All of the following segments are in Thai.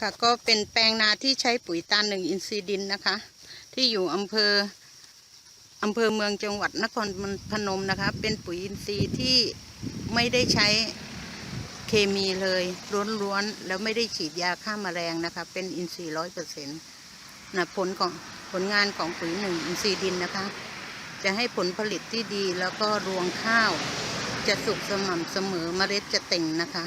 ค่ะก็เป็นแปลงนาที่ใช้ปุ๋ยตาหนึ่งอินทรีย์ดินนะคะ ที่อยู่อำเภออำเภอเมืองจังหวัดนครพนมนะคะ เป็นปุ๋ยอินทรีย์ที่ไม่ได้ใช้เคมีเลยล้วนๆแล้วไม่ได้ฉีดยาฆ่าแมลงนะคะ เป็นอินทรีย์ร้อยเปอร์เซ็นต์นะผลของผลงานของปุ๋ยหนึ่งอินทรีย์ดินนะคะ จะให้ผลผลิตที่ดีแล้วก็รวงข้าว จะสุกสม่ำเสมอเมล็ดจะเต่งนะคะ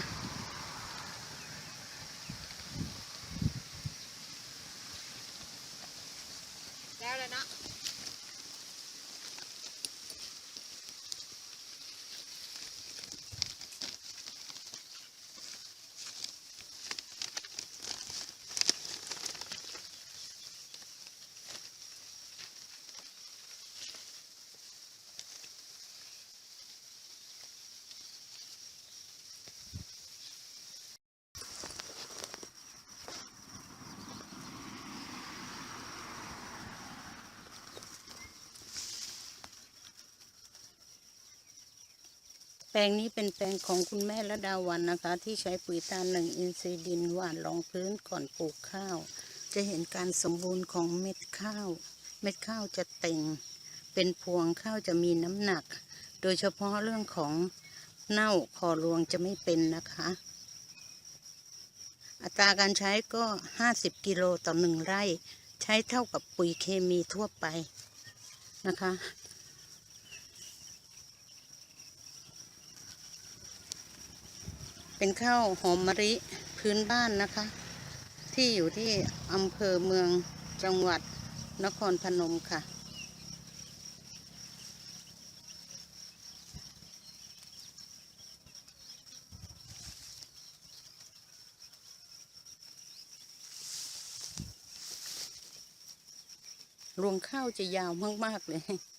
แปลงนี้เป็นแปลงของคุณแม่ละดาวันนะคะ ที่ใช้ปุ๋ยตาลหนึ่งอินทรีย์ดินหว่านรองพื้นก่อนปลูกข้าว จะเห็นการสมบูรณ์ของเม็ดข้าว เม็ดข้าวจะเต่ง เป็นพวงข้าวจะมีน้ำหนัก โดยเฉพาะเรื่องของเน่าคอรวงจะไม่เป็นนะคะ อัตราการใช้ก็ 50 กิโลต่อหนึ่งไร่ ใช้เท่ากับปุ๋ยเคมีทั่วไปนะคะ เป็นข้าวหอมมะลิพื้นบ้านนะคะ ที่อยู่ที่อำเภอเมืองจังหวัดนครพนมค่ะ รวงข้าวจะยาวมาก ๆ เลย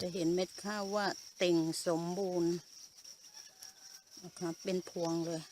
จะเห็นเม็ดข้าวว่าเต่งสมบูรณ์นะคะเป็นพวงเลย